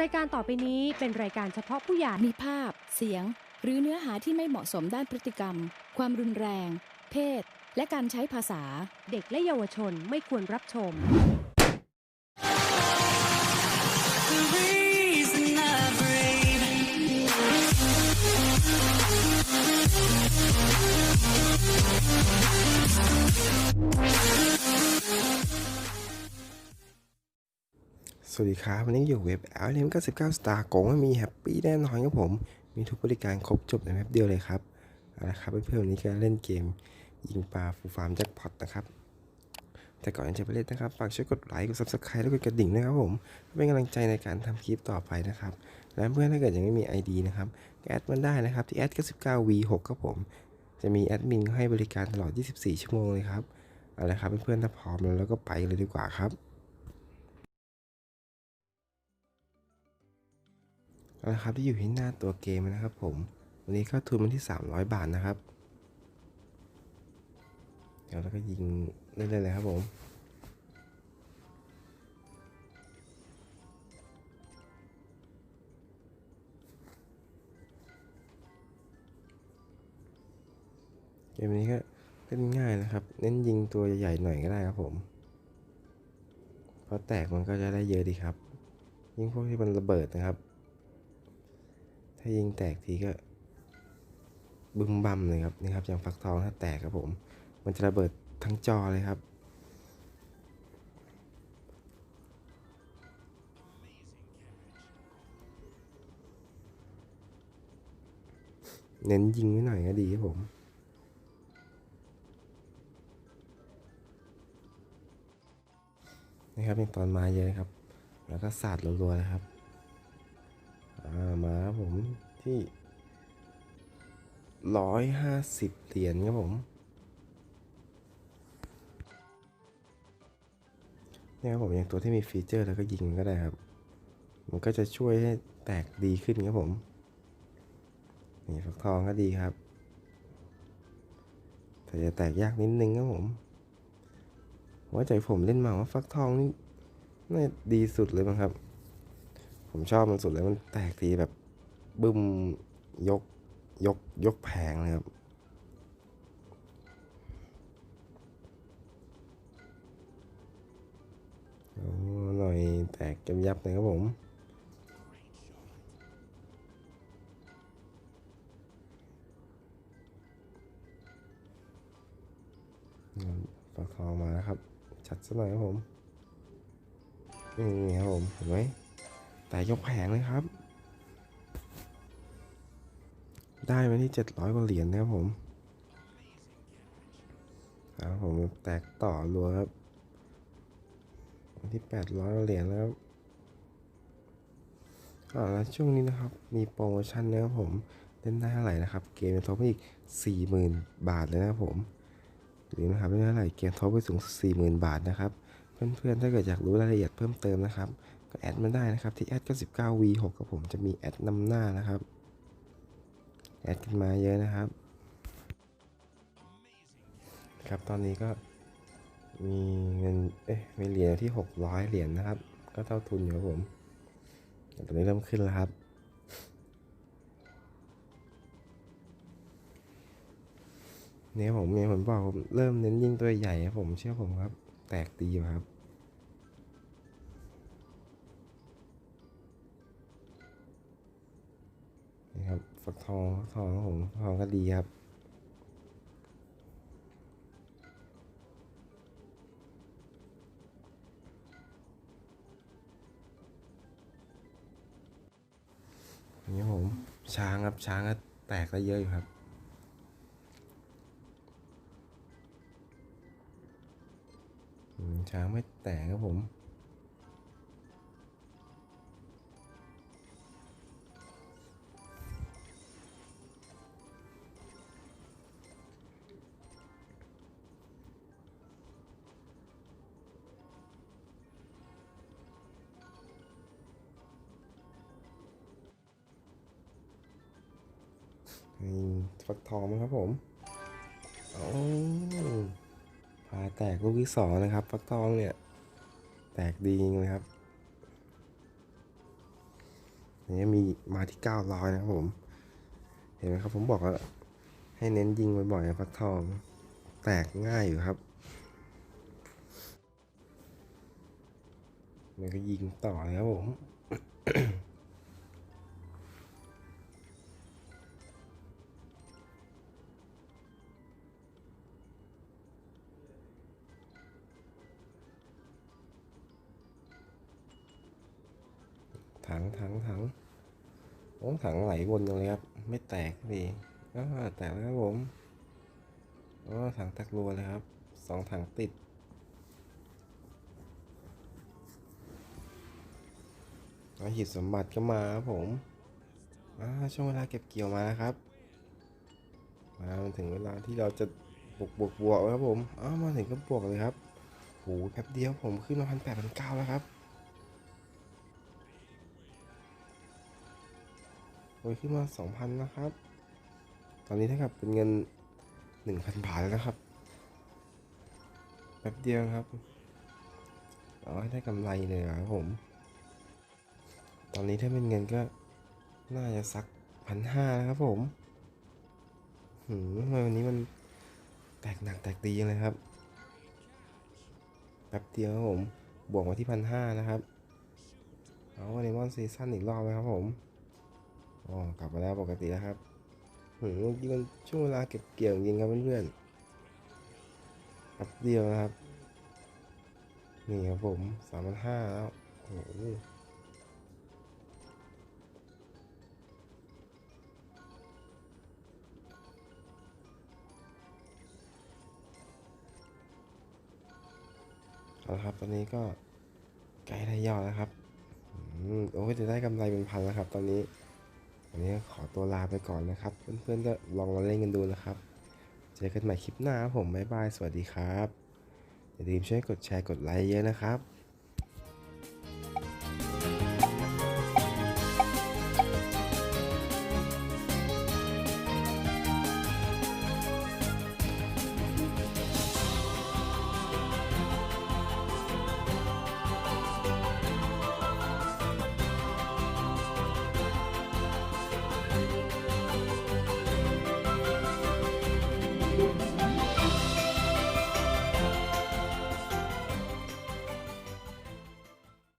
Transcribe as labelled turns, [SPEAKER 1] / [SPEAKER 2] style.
[SPEAKER 1] รายการต่อไปนี้เป็นรายการเฉพาะผู้ใหญ่
[SPEAKER 2] มีภาพ เสียง หรือเนื้อหาที่ไม่เหมาะสมด้านพฤติกรรม ความรุนแรง เพศ และการใช้ภาษา
[SPEAKER 1] เด็กและเยาวชนไม่ควรรับชม
[SPEAKER 3] สวัสดีครับวันนี้อยู่เว็บ l m 99 Star โกงไม่มีแฮปปี้แน่นอนครับผม มีทุกบริการครบจบในแป๊บเดียวเลยครับเอาละครับเพื่อนๆวันนี้ก็เล่นเกม ยิงปลาฟูฟาร์มแจ็คพอตนะครับ แต่ก่อนจะไปเล่นนะครับฝากช่วยกดไลค์กด subscribe และกดกระดิ่งนะครับผมเพื่อเป็นกำลังใจในการทำคลิปต่อไปนะครับ และเพื่อนถ้าเกิดยังไม่มี ID นะครับแอดมันได้นะครับที่แอด99 V6 ครับผม จะมีแอดมินให้บริการตลอด 24 ชั่วโมงเลยครับเอาละครับเพื่อนๆถ้าพร้อมแล้วเราก็ไปเลยดีกว่าครับ เอาละครับที่อยู่ที่หน้าตัวเกมนะครับผม วันนี้เข้าทุนมาที่ 300 บาทนะครับ เดี๋ยวเราก็ยิงเล่นๆเลยครับผมเกมนี้ก็เล่นง่ายนะครับ เน้นยิงตัวใหญ่ๆหน่อยก็ได้ครับผม เพราะแตกมันก็จะได้เยอะดีครับ ยิงพวกที่มันระเบิดนะครับ ถ้ายิงแตกทีก็บึมบัมเลยครับนี่ครับอย่างฟักทองถ้าแตกครับผม มันจะระเบิดทั้งจอเลยครับ เน้นยิงไว้หน่อยก็ดีครับผมนี่ครับย่างตอนมาเยอะครับ แล้วก็สาดรัวๆนะครับ มาครับผมที่ร้อยห้าสิบเหรียญครับผม เนี่ยครับผมอย่างตัวที่มีฟีเจอร์แล้วก็ยิงก็ได้ครับ มันก็จะช่วยให้แตกดีขึ้นครับผม นี่ฟักทองก็ดีครับ แต่จะแตกยากนิดนึงครับผมว่าใจผมเล่นมาว่าฟักทองนี่น่าดีสุดเลยมั้งครับ ผมชอบมันสุดเลยมันแตกทีแบบบึ้มยกยกยกแผงเลยครับโอ้หน่อยแตกจำยับเลยครับผมฝักทองมาแล้วครับจัดซะหน่อยครับผม นี่ครับผม เห็นไหม แต่ยกแผงเลยครับ ได้มาที่ 700กว่าเหรียญนะครับผมครับผมแตกต่อรัวครับที่ 800กว่าเหรียญแล้วครับอ่าแล้วช่วงนี้นะครับ มีโปรโมชั่นนะครับผมเล่นได้เท่าไหร่นะครับ เกมจะทบไปอีก 40,000 บาทเลยนะครับผมหรือนะครับเล่นได้เท่าไหร่เกมทบไปสูงสุด40,000 บาทนะครับ เพื่อนๆถ้าเกิดอยากรู้รายละเอียดเพิ่มเติมนะครับ ก็แอดมาได้นะครับ ที่แอด99 V6 กับผมจะมีแอดนำหน้านะครับ แอดกันมาเยอะนะครับ ครับตอนนี้ก็มีเงิน เอ๊ะ มีเหรียญที่ 600 เหรียญนะครับ ก็เท่าทุนอยู่ครับผมตอนนี้เริ่มขึ้นแล้วครับเนี่ยผมเนี่ยผมบอกผมเริ่มเน้นยิงตัวใหญ่ครับผมเชื่อผมครับ แตกดีอยู่ครับ ทองทองครับผมทองก็ดีครับนี่ผมช้างครับช้างก็แตกได้เยอะอยู่ครับช้างไม่แตกครับผม ฟักทองมั้งครับผมโอ้พาแตกลูกที่สองนะครับ ฟักทองเนี่ย แตกดีจริงเลยครับอันนี้มีมาที่900นะครับผม เห็นไหมครับผมบอกว่าให้เน้นยิงบ่อยๆนะฟักทอง แตกง่ายอยู่ครับมันก็ยิงต่อเลยครับผม ถังถังโอ้ถังไหลวนจังเลยครับ ไม่แตกดีก็แตกแล้วครับผมโอ้ถังแตกรัวเลยครับสองถังติดอหิตสมบัติก็มาครับผมอ่าช่วงเวลาเก็บเกี่ยวมาแล้วครับ มาถึงเวลาที่เราจะบวกบวกบวกแล้วครับผมอ้าวมาถึงก็บวกเลยครับโหแป๊บเดียวผมขึ้นมาพันแปดพันเก้าแล้วครับ โอยขึ้นมาสองพันนะครับ ตอนนี้เท่ากับเป็นเงินหนึ่งพันบาทแล้วนะครับ แป๊บเดียวครับเอาให้ได้กำไรเลยครับผม ตอนนี้ถ้าเป็นเงินก็น่าจะสักพันห้านะครับผมหืมทำไมวันนี้มันแตกหนักแตกดีจังเลยครับ แป๊บเดียวครับผม บวกมาที่พันห้านะครับ เอาเลมอนซีซั่นอีกรอบไหมครับผม อ๋อกลับมาแล้วปกติแล้วครับหืมเมื่อกี้มันช่วงเวลาเก็บเกี่ยวจริงครับเพื่อนๆแป๊บเดียวนะครับ นี่ครับผมสามพันห้าแล้วโอ้โหเอาละครับ ตอนนี้ก็ใกล้ได้ยอดแล้วครับอืมโอ้ยจะได้กำไรเป็นพันแล้วครับ ตอนนี้ วันนี้ขอตัวลาไปก่อนนะครับ เพื่อนๆก็ลองมาเล่นกันดูนะครับ เจอกันใหม่คลิปหน้าผมบ๊ายบาย สวัสดีครับ อย่าลืมช่วยกดแชร์กดไลค์เยอะนะครับ